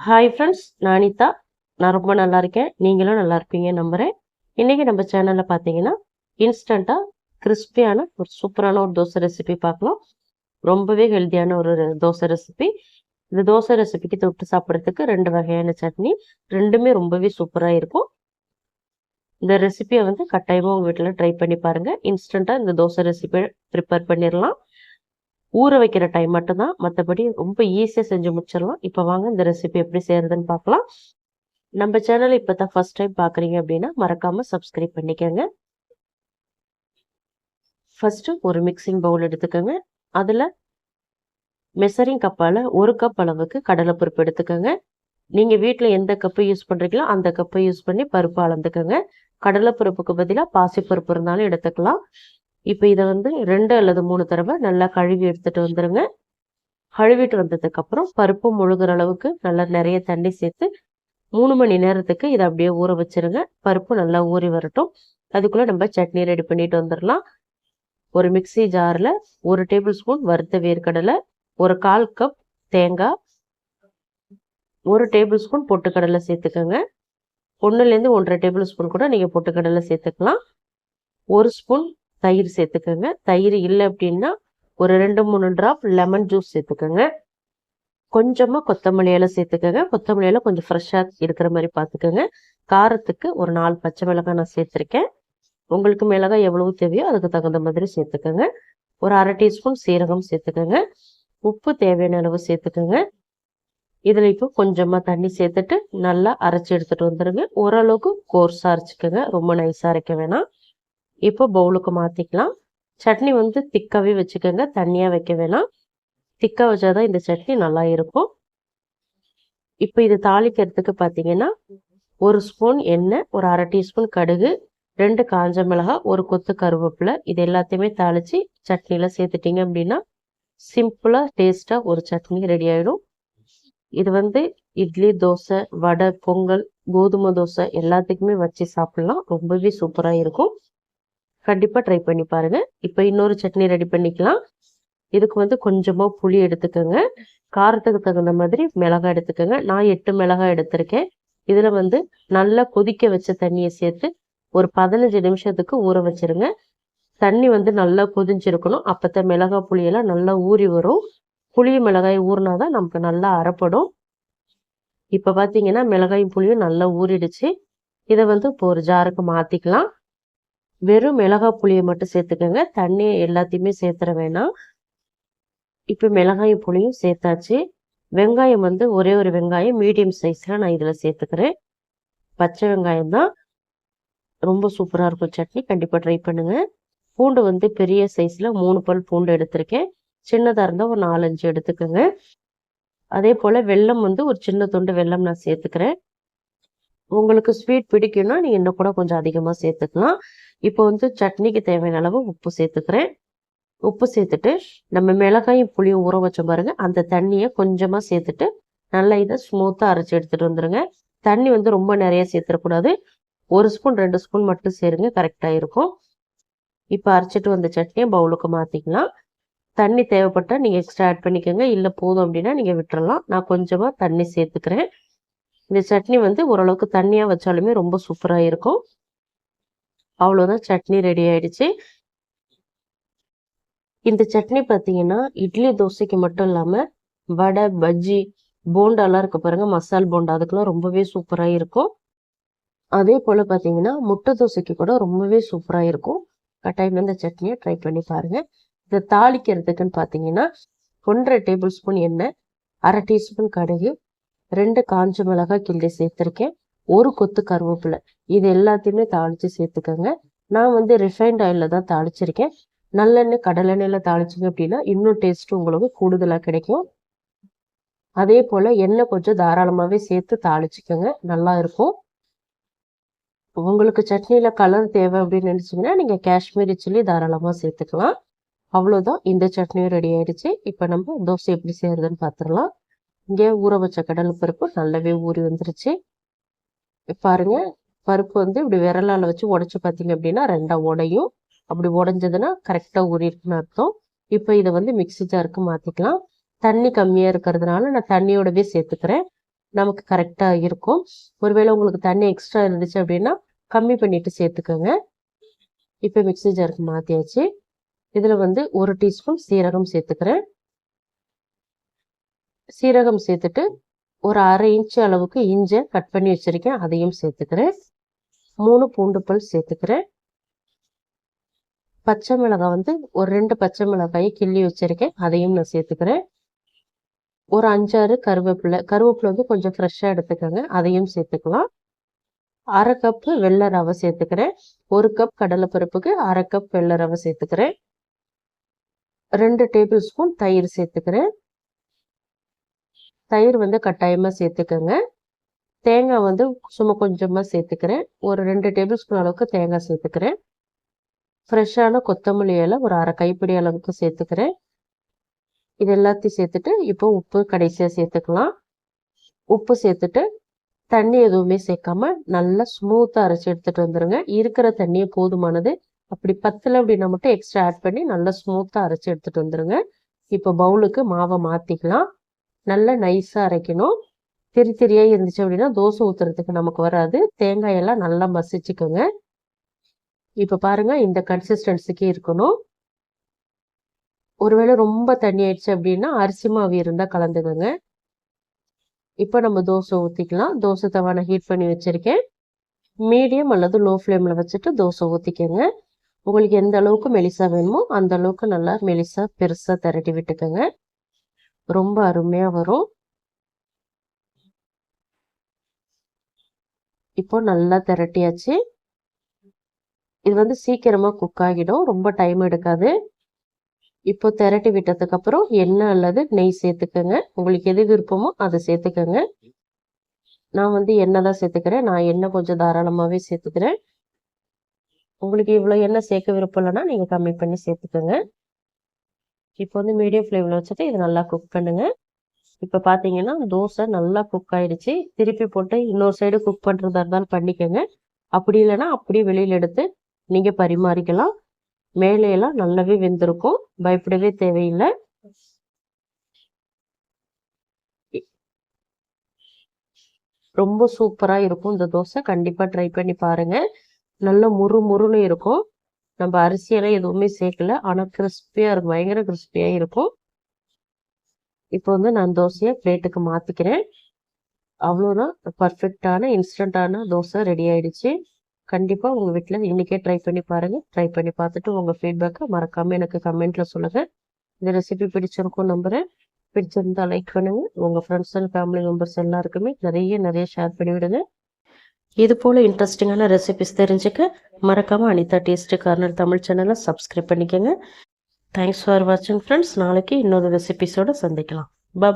Hi friends நான் அனிதா. நான் ரொம்ப நல்லா இருக்கேன். நீங்களும் நல்லா இருப்பீங்க நம்புகிறேன் இன்றைக்கி நம்ம சேனலில் பார்த்தீங்கன்னா இன்ஸ்டண்ட்டாக கிறிஸ்பியான ஒரு சூப்பரான ஒரு தோசை ரெசிபி பார்க்கலாம் ரொம்பவே ஹெல்த்தியான ஒரு தோசை ரெசிபி இந்த தோசை ரெசிபிக்கு தொட்டு சாப்பிட்றதுக்கு ரெண்டு வகையான சட்னி. ரெண்டுமே ரொம்பவே சூப்பராக இருக்கும். இந்த ரெசிபியை வந்து கட்டாயமாக உங்கள் வீட்டில் ட்ரை பண்ணி பாருங்கள் இன்ஸ்டண்ட்டாக இந்த தோசை ரெசிபியை ப்ரிப்பேர் பண்ணிடலாம் ஊற வைக்கிற டைம் மட்டும்தான். மற்றபடி ரொம்ப ஈஸியாக செஞ்சு முடிச்சிடலாம். இப்போ வாங்க இந்த ரெசிபி எப்படி செய்யறதுன்னு பார்க்கலாம். நம்ம சேனல் இப்போ தான் ஃபர்ஸ்ட் டைம் பார்க்குறீங்க அப்படின்னா மறக்காமல் சப்ஸ்கிரைப் பண்ணிக்கோங்க. ஃபஸ்ட்டு ஒரு மிக்சிங் பவுல் எடுத்துக்கோங்க. அதில் மெசரிங் கப்பால் ஒரு கப் அளவுக்கு கடலைப்பருப்பு எடுத்துக்கோங்க. நீங்கள் வீட்டில் எந்த கப்பு யூஸ் பண்ணுறீங்களோ அந்த கப்பை யூஸ் பண்ணி பருப்பு அளந்துக்கோங்க. கடலைப்பருப்புக்கு பதிலாக பாசிப்பருப்பு இருந்தாலும் எடுத்துக்கலாம். இப்போ இதை வந்து ரெண்டு அல்லது மூணு தடவை நல்லா கழுவி எடுத்துட்டு வந்துடுங்க கழுவிட்டு வந்ததுக்கப்புறம் பருப்பு முழுகிற அளவுக்கு நல்லா நிறைய தண்ணி சேர்த்து மூணு மணி நேரத்துக்கு இதை அப்படியே ஊற வச்சிருங்க. பருப்பு நல்லா ஊறி வரட்டும். அதுக்குள்ளே நம்ம சட்னி ரெடி பண்ணிட்டு வந்துடலாம் ஒரு மிக்ஸி ஜாரில் ஒரு டேபிள் ஸ்பூன் வறுத்த வேர்க்கடலை ஒரு கால் கப் தேங்காய் ஒரு டேபிள் ஸ்பூன் பொட்டுக்கடலை சேர்த்துக்கோங்க. ஒன்றுலேருந்து ஒன்றரை டேபிள் ஸ்பூன் கூட நீங்கள் பொட்டுக்கடலை சேர்த்துக்கலாம். ஒரு ஸ்பூன் தயிர் சேர்த்துக்கோங்க. தயிர் இல்லை அப்படின்னா ஒரு ரெண்டு மூணு ட்ராப் லெமன் ஜூஸ் சேர்த்துக்கோங்க. கொஞ்சமாக கொத்தமல்லி இலை சேர்த்துக்கோங்க. கொத்தமல்லி இலை கொஞ்சம் ஃப்ரெஷ்ஷாக இருக்கிற மாதிரி பார்த்துக்கோங்க. காரத்துக்கு ஒரு நாலு பச்சை மிளகாய் நான் சேர்த்துருக்கேன். உங்களுக்கு மிளகாய் எவ்வளவு தேவையோ அதுக்கு தகுந்த மாதிரி சேர்த்துக்கோங்க. ஒரு அரை டீஸ்பூன் சீரகம் சேர்த்துக்கோங்க. உப்பு தேவையான அளவு சேர்த்துக்கோங்க. இதில் இப்போ கொஞ்சமாக தண்ணி சேர்த்துட்டு நல்லா அரைச்சி எடுத்துகிட்டு வந்துடுங்க ஓரளவுக்கு கோர்ஸாக அரைச்சிக்கோங்க. ரொம்ப நைஸாக அரைக்க வேணாம். இப்போ பவுலுக்கு மாற்றிக்கலாம் சட்னி வந்து திக்காகவே வச்சுக்கோங்க. தண்ணியாக வைக்க வேணாம். திக்காக வச்சாதான் இந்த சட்னி நல்லா இருக்கும். இப்போ இது தாளிக்கிறதுக்கு பார்த்தீங்கன்னா ஒரு ஸ்பூன் எண்ணெய் ஒரு அரை டீஸ்பூன் கடுகு ரெண்டு காஞ்ச மிளகா ஒரு கொத்து கருவேப்பிலை இது எல்லாத்தையுமே தாளித்து சட்னியில் சேர்த்துட்டீங்க அப்படின்னா சிம்பிளாக டேஸ்ட்டாக ஒரு சட்னி ரெடி ஆகிடும் இது வந்து இட்லி தோசை வடை பொங்கல் கோதுமை தோசை எல்லாத்துக்குமே வச்சு சாப்பிட்லாம். ரொம்பவே சூப்பராக இருக்கும். கண்டிப்பாக ட்ரை பண்ணி பாருங்க. இப்போ இன்னொரு சட்னி ரெடி பண்ணிக்கலாம். இதுக்கு வந்து கொஞ்சமாக புளி எடுத்துக்கோங்க. காரத்துக்கு தகுந்த மாதிரி மிளகாய் எடுத்துக்கோங்க. நான் எட்டு மிளகாய் எடுத்திருக்கேன். இதில் வந்து நல்லா கொதிக்க வச்ச தண்ணியை சேர்த்து ஒரு பதினஞ்சு நிமிஷத்துக்கு ஊற வச்சிருங்க. தண்ணி வந்து நல்லா கொதிஞ்சிருக்கணும். அப்போ மிளகாய் புளியெல்லாம் நல்லா ஊறி வரும். புளி மிளகாய் ஊறினாதான் நமக்கு நல்லா அரைப்படும். இப்போ பார்த்தீங்கன்னா மிளகாயும் புளியும் நல்லா ஊறிடுச்சு. இதை வந்து இப்போ ஒரு ஜாருக்கு மாற்றிக்கலாம் வெறும் மிளகாய் புளியை மட்டும் சேர்த்துக்கோங்க. தண்ணி எல்லாத்தையுமே சேர்த்துற வேணாம். இப்போ மிளகாயும் புளியும் சேர்த்தாச்சு. வெங்காயம் வந்து ஒரே ஒரு வெங்காயம் மீடியம் சைஸில் நான் இதில் சேர்த்துக்கிறேன். பச்சை வெங்காயம் தான். ரொம்ப சூப்பராக இருக்கும் சட்னி. கண்டிப்பாக ட்ரை பண்ணுங்கள் பூண்டு வந்து பெரிய சைஸில் மூணு பல் பூண்டு எடுத்திருக்கேன். சின்னதாக இருந்தால் ஒரு நாலஞ்சு எடுத்துக்கோங்க. அதே போல் வெல்லம் வந்து ஒரு சின்ன துண்டு வெல்லம் நான் சேர்த்துக்கிறேன். உங்களுக்கு ஸ்வீட் பிடிக்கும்னா நீங்கள் இன்னும் கூட கொஞ்சம் அதிகமாக சேர்த்துக்கலாம். இப்போ வந்து சட்னிக்கு தேவையான அளவு உப்பு சேர்த்துக்கிறேன். உப்பு சேர்த்துட்டு நம்ம மிளகாயும் புளியும் ஊற வச்ச பாருங்க. அந்த தண்ணியை கொஞ்சமாக சேர்த்துட்டு நல்லா இதை ஸ்மூத்தாக அரைச்சி எடுத்துகிட்டு வந்துடுங்க தண்ணி வந்து ரொம்ப நிறைய சேர்த்துடக்கூடாது ஒரு ஸ்பூன் ரெண்டு ஸ்பூன் மட்டும் சேருங்க. கரெக்டாக இருக்கும். இப்போ அரைச்சிட்டு வந்த சட்னியை பவுலுக்கு மாற்றிக்கலாம் தண்ணி தேவைப்பட்டால் நீங்கள் எக்ஸ்ட்ரா ஆட் பண்ணிக்கோங்க. இல்லை போதும் அப்படின்னா நீங்கள் விட்டுறலாம். நான் கொஞ்சமாக தண்ணி சேர்த்துக்கிறேன். இந்த சட்னி வந்து ஓரளவுக்கு தண்ணியாக வச்சாலுமே ரொம்ப சூப்பராக இருக்கும். அவ்வளோதான் சட்னி ரெடி ஆயிடுச்சு. இந்த சட்னி பார்த்தீங்கன்னா இட்லி தோசைக்கு மட்டும் இல்லாமல் வடை பஜ்ஜி போண்டாலாம் இருக்க பாருங்க. மசால் போண்டா அதுக்கெல்லாம் ரொம்பவே சூப்பராக இருக்கும். அதே போல் பார்த்தீங்கன்னா முட்டை தோசைக்கு கூட ரொம்பவே சூப்பராக இருக்கும். கட்டாயம் இந்த சட்னியை ட்ரை பண்ணி பாருங்கள் இதை தாளிக்கிறதுக்குன்னு பார்த்தீங்கன்னா ஒன்றரை டேபிள் ஸ்பூன் எண்ணெய் அரை டீஸ்பூன் கடுகு ரெண்டு காஞ்ச மிளகாய் கிள்ளி சேர்த்துருக்கேன். ஒரு கொத்து கருவேப்பிலை. இது எல்லாத்தையுமே தாளித்து சேர்த்துக்கோங்க. நான் வந்து ரிஃபைண்ட் ஆயிலில் தான் தாளிச்சிருக்கேன். நல்லெண்ணெய் கடலெண்ணெயில் தாளிச்சிங்க அப்படின்னா இன்னும் டேஸ்ட் உங்களுக்கு கூடுதலாக கிடைக்கும். அதே போல் எண்ணெய் கொஞ்சம் தாராளமாகவே சேர்த்து தாளிச்சிக்கோங்க. நல்லா இருக்கும். உங்களுக்கு சட்னியில் கலர் தேவை அப்படின்னு நினச்சிங்கன்னா நீங்கள் காஷ்மீரி சில்லி தாராளமாக சேர்த்துக்கலாம். அவ்வளோதான் இந்த சட்னியும் ரெடி ஆயிடுச்சு. இப்போ நம்ம தோசை எப்படி செய்யறதுன்னு பார்த்துடலாம் இங்கே ஊற வச்ச கடலை பருப்பு நல்லாவே ஊறி வந்துருச்சு. பாருங்க பருப்பு வந்து இப்படி விரலால் வச்சு உடச்சி பார்த்தீங்க அப்படின்னா ரெண்டாக உடையும். அப்படி உடஞ்சதுன்னா கரெக்டாக ஊறிருக்குன்னு அர்த்தம். இப்போ இதை வந்து மிக்ஸி ஜாருக்கு மாற்றிக்கலாம் தண்ணி கம்மியாக இருக்கிறதுனால நான் தண்ணியோடவே சேர்த்துக்கிறேன். நமக்கு கரெக்டாக இருக்கும். ஒருவேளை உங்களுக்கு தண்ணி எக்ஸ்ட்ரா இருந்துச்சு அப்படின்னா கம்மி பண்ணிட்டு சேர்த்துக்கோங்க. இப்போ மிக்ஸி ஜாருக்கு மாற்றியாச்சு இதில் வந்து ஒரு டீஸ்பூன் சீரகம் சேர்த்துக்கிறேன். சீரகம் சேர்த்துட்டு ஒரு அரை இன்ச்சு அளவுக்கு இஞ்சை கட் பண்ணி வச்சுருக்கேன். அதையும் சேர்த்துக்கிறேன். மூணு பூண்டு பல் சேர்த்துக்கிறேன். பச்சை மிளகாய் வந்து ஒரு ரெண்டு பச்சை மிளகாயை கிள்ளி வச்சுருக்கேன். அதையும் நான் சேர்த்துக்கிறேன். ஒரு அஞ்சாறு கருவேப்பிலை கருவேப்பிலை வந்து கொஞ்சம் ஃப்ரெஷ்ஷாக எடுத்துக்கோங்க. அதையும் சேர்த்துக்கலாம். அரை கப்பு வெள்ளை ரவை சேர்த்துக்கிறேன். ஒரு கப் கடலைப்பருப்புக்கு அரை கப் வெள்ளை ரவை சேர்த்துக்கிறேன். ரெண்டு டேபிள் ஸ்பூன் தயிர் சேர்த்துக்கிறேன். தயிர் வந்து கட்டாயமாக சேர்த்துக்கோங்க. தேங்காய் வந்து சும்மா கொஞ்சமாக சேர்த்துக்கிறேன். ஒரு ரெண்டு டேபிள் ஸ்பூன் அளவுக்கு தேங்காய் சேர்த்துக்கிறேன். ஃப்ரெஷ்ஷான கொத்தமல்லி இலை ஒரு அரை கைப்பிடி அளவுக்கு சேர்த்துக்கிறேன். இது எல்லாத்தையும் சேர்த்துட்டு இப்போ உப்பு கடைசியாக சேர்த்துக்கலாம். உப்பு சேர்த்துட்டு தண்ணி எதுவுமே சேர்க்காம நல்லா ஸ்மூத்தாக அரைச்சி எடுத்துகிட்டு வந்துடுங்க இருக்கிற தண்ணியே போதுமானது. அப்படி பத்தில் அப்படின்னா மட்டும் எக்ஸ்ட்ரா ஆட் பண்ணி நல்லா ஸ்மூத்தாக அரைச்சி எடுத்துகிட்டு வந்துடுங்க இப்போ பவுலுக்கு மாவை மாற்றிக்கலாம் நல்லா நைஸாக அரைக்கணும். திரி திரியாக இருந்துச்சு அப்படின்னா தோசை ஊற்றுறதுக்கு நமக்கு வராது. தேங்காயெல்லாம் நல்லா மசிச்சுக்கோங்க. இப்போ பாருங்கள் இந்த கன்சிஸ்டன்சிக்கு இருக்கணும். ஒருவேளை ரொம்ப தண்ணி ஆயிடுச்சு அப்படின்னா அரிசி மாவு இருந்தால் கலந்துக்கோங்க. இப்போ நம்ம தோசை ஊற்றிக்கலாம் தோசை தவானை ஹீட் பண்ணி வச்சுருக்கேன். மீடியம் அல்லது லோ ஃப்ளேமில் வச்சுட்டு தோசை ஊற்றிக்கோங்க உங்களுக்கு எந்த அளவுக்கு மெலிசா வேணுமோ அந்த அளவுக்கு நல்லா மெலிசா பெருசாக திரட்டி விட்டுக்கோங்க. ரொம்ப அருமையாக வரும். இப்போ நல்லா திரட்டியாச்சு. இது வந்து சீக்கிரமாக குக் ஆகிடும். ரொம்ப டைம் எடுக்காது. இப்போ திரட்டி விட்டதுக்கு அப்புறம் எண்ணெய் அல்லது நெய் சேர்த்துக்கோங்க. உங்களுக்கு எது விருப்பமோ அதை சேர்த்துக்கோங்க. நான் வந்து எண்ணெய் தான் சேர்த்துக்கிறேன். நான் எண்ணெய் கொஞ்சம் தாராளமாகவே சேர்த்துக்கிறேன். உங்களுக்கு இவ்வளோ எண்ணெய் சேர்க்க விருப்பம் இல்லைன்னா நீங்கள் கம்மி பண்ணி சேர்த்துக்கோங்க. இப்போ வந்து மீடியம் ஃப்ளேமில் வச்சுட்டு இது நல்லா குக் பண்ணுங்கள் இப்போ பார்த்தீங்கன்னா தோசை நல்லா குக் ஆயிடுச்சு. திருப்பி போட்டு இன்னொரு சைடு குக் பண்ணுறதா இருந்தாலும் பண்ணிக்கோங்க. அப்படி இல்லைன்னா அப்படியே வெளியில் எடுத்து நீங்கள் பரிமாறிக்கலாம். மேலேயெல்லாம் நல்லாவே வெந்திருக்கும். பயப்படவே தேவையில்லை. ரொம்ப சூப்பராக இருக்கும் இந்த தோசை. கண்டிப்பாக ட்ரை பண்ணி பாருங்கள் நல்ல முறு முறுன்னு இருக்கும். நம்ம அரிசியெல்லாம் எதுவுமே சேர்க்கல. ஆனால் கிறிஸ்பியாக இருக்கும் பயங்கர கிறிஸ்பியாக இருக்கும். இப்போ வந்து நான் தோசையை பிளேட்டுக்கு மாற்றிக்கிறேன் அவ்வளோதான் பர்ஃபெக்டான இன்ஸ்டண்ட்டான தோசை ரெடி ஆயிடுச்சு. கண்டிப்பாக உங்கள் வீட்டில் இன்றைக்கே ட்ரை பண்ணி பாருங்கள் ட்ரை பண்ணி பார்த்துட்டு உங்கள் ஃபீட்பேக்கை மறக்காமல் எனக்கு கமெண்ட்டில் சொல்லுங்கள் இந்த ரெசிபி பிடிச்சிருக்கும் நம்புகிறேன் பிடிச்சிருந்தால் லைக் பண்ணுங்கள் உங்கள் ஃப்ரெண்ட்ஸ் அண்ட் ஃபேமிலி மெம்பர்ஸ் எல்லாருக்குமே நிறைய நிறைய ஷேர் பண்ணிவிடுங்க. இது போல் இன்ட்ரெஸ்டிங்கான ரெசிபிஸ் தெரிஞ்சுக்க மறக்காமல் அனிதா டேஸ்ட்டு கார்னர் தமிழ் சேனலை சப்ஸ்கிரைப் பண்ணிக்கோங்க. தேங்க்ஸ் ஃபார் வாட்சிங் ஃப்ரெண்ட்ஸ் நாளைக்கு இன்னொரு ரெசிபிஸோடு சந்திக்கலாம். பாய்